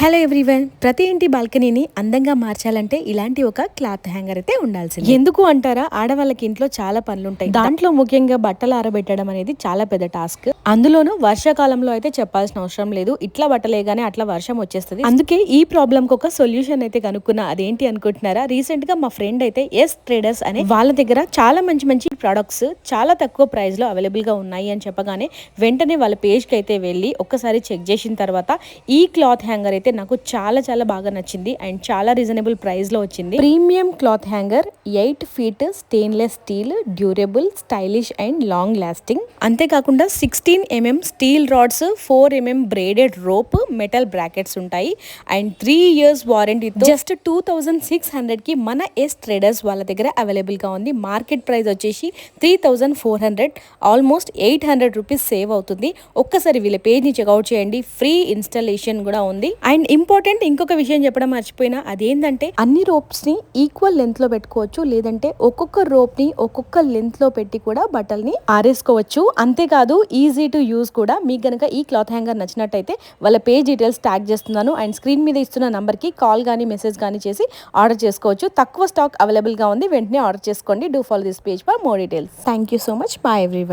Hello everyone ప్రతి ఇంటి బాల్కనీని అందంగా మార్చాలంటే ఇలాంటి ఒక క్లాత్ హ్యాంగర్ అయితే ఉండాల్సింది. ఎందుకు అంటారా? ఆడవాళ్ళకి ఇంట్లో చాలా పనులు ఉంటాయి దాంట్లో ముఖ్యంగా బట్టలు ఆరబెట్టడం అనేది చాలా పెద్ద టాస్క్. అందులోనూ వర్షాకాలంలో అయితే చెప్పాల్సిన అవసరం లేదు. ఇట్లా బట్టలేగానే అట్లా వర్షం వచ్చేస్తుంది. అందుకే ఈ ప్రాబ్లమ్కి ఒక సొల్యూషన్ అయితే కనుక్కున్నా. అదేంటి అనుకుంటున్నారా? రీసెంట్గా మా ఫ్రెండ్ అయితే ఎస్ ట్రేడర్స్ అనే వాళ్ళ దగ్గర చాలా మంచి మంచి ప్రొడక్ట్స్ చాలా తక్కువ ప్రైస్లో అవైలబుల్గా ఉన్నాయి అని చెప్పగానే వెంటనే వాళ్ళ పేజ్కి అయితే వెళ్ళి ఒక్కసారి చెక్ చేసిన తర్వాత ఈ క్లాత్ హ్యాంగర్ అయితే నాకు చాలా చాలా బాగా నచ్చింది. అండ్ చాలా రీజనబుల్ ప్రైస్లో వచ్చింది. Premium cloth hanger eight feet stainless steel durable stylish and long lasting. అంతేకాకుండా sixteen MM steel rods four MM braided rope metal brackets ఉంటాయి. And three years warranty just two thousand six హండ్రెడ్కి మన S traders వాళ్ళ దగ్గర అవైలబుల్గా ఉంది. Market price వచ్చేసి three thousand four hundred. Almost eight hundred rupees save అవుతుంది. ఒక్కసారి వీళ్ళ పేజ్ని చెక్అవుట్ చేయండి. ఫ్రీ ఇన్స్టాలేషన్ కూడా ఉంది. అండ్ ఇంపార్టెంట్ ఇంకొక విషయం చెప్పడం మర్చిపోయినా అదేంటంటే అన్ని రోప్స్ని ఈక్వల్ లెంత్లో పెట్టుకోవచ్చు లేదంటే ఒక్కొక్క రోప్ని ఒక్కొక్క లెంత్లో పెట్టి కూడా బట్టల్ని ఆరేసుకోవచ్చు. అంతేకాదు ఈజీ టు యూజ్ కూడా. మీకు గనక ఈ క్లాత్ హ్యాంగర్ నచ్చినట్టయితే వాళ్ళ పేజ్ డీటెయిల్స్ ట్యాగ్ చేస్తున్నాను. అండ్ స్క్రీన్ మీద ఇస్తున్న నంబర్కి కాల్ కానీ మెసేజ్ కానీ చేసి ఆర్డర్ చేసుకోవచ్చు. తక్కువ స్టాక్ అవైలబుల్గా ఉంది. వెంటనే ఆర్డర్ చేసుకోండి. Do follow this page for more details. Thank you so much. Bye every